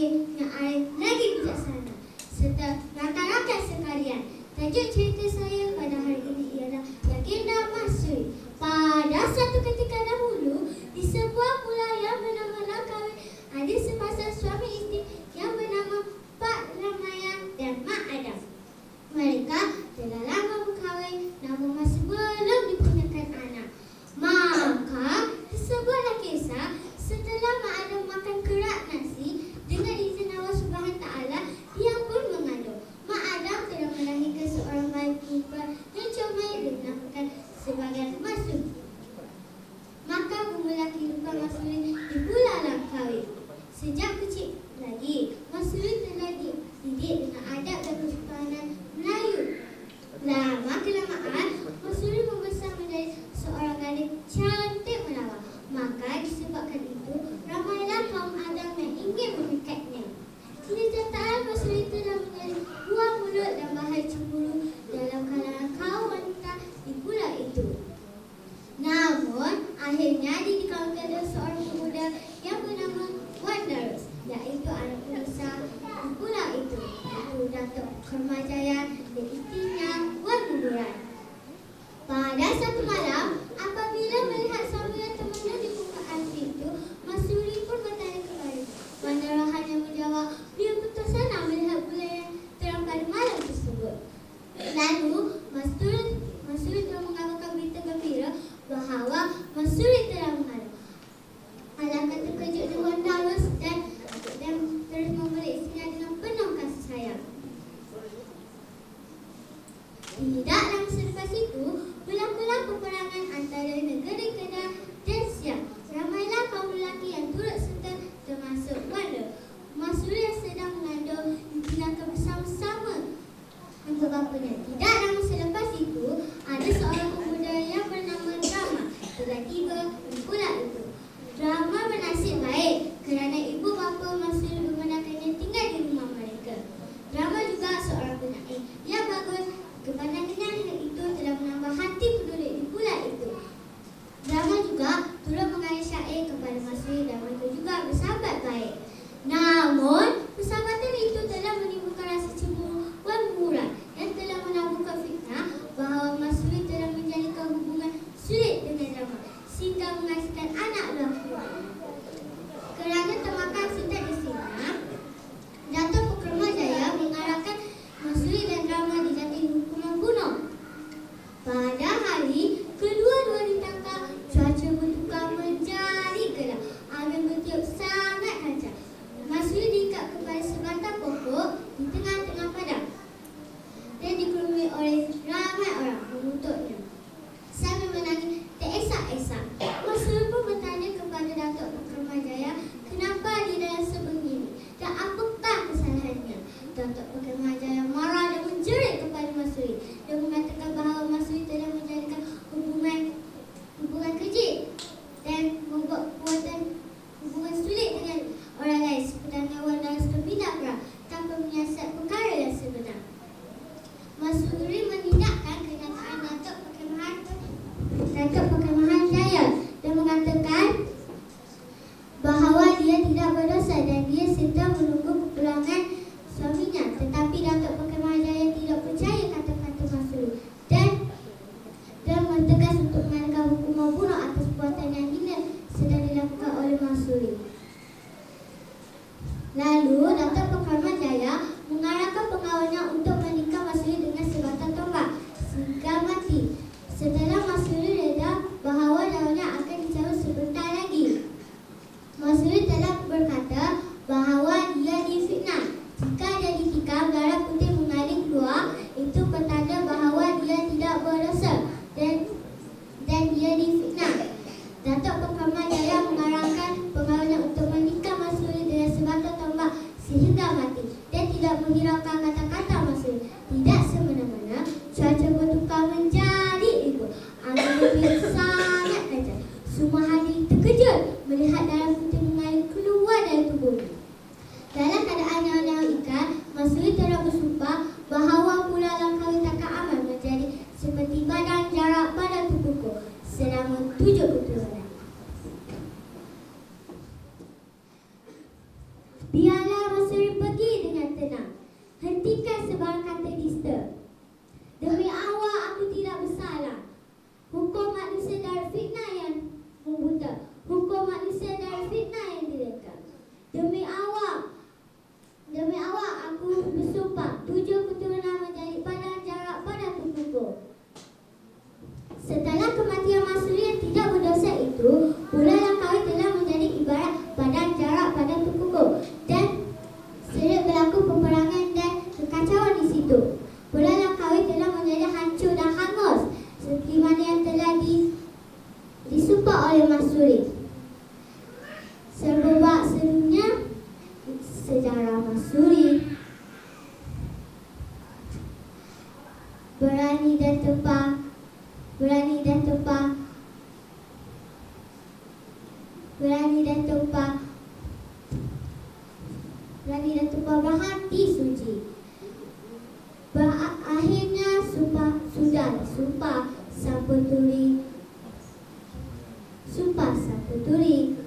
lagi yang lain lagi bijaksana. Serta rata-rata sekalian. Tajuk cerita saya Sejak kecil lagi, masih lagi sedikit dengan adab dan kesopanan Melayu. Lama kelamaan, Masuri membesar menjadi seorang gadis cantik. Lalu, Masuri, Masuri telah mengabarkan berita gembira bahawa Masuri telah mengalami. Alangkah terkejut dengan Dalus dan, dan terus memberi istrinya dengan penuh kasih sayang. Tidak dan tubuhnya. Dalam keadaan yang ikan, Masri telah bersumpah bahawa pula langkah tak aman menjadi seperti badan jarak pada tubuhku selama tujuh keturunan. Biarlah Masri pergi dengan tenang. Hentikan sebarang kata disturb. Berani dan tumpah Berani dan tumpah Berani dan tumpah Berani dan tumpah berhati suci. Akhirnya sumpah sudah sumpah Sapu tuli Sumpah sapu tuli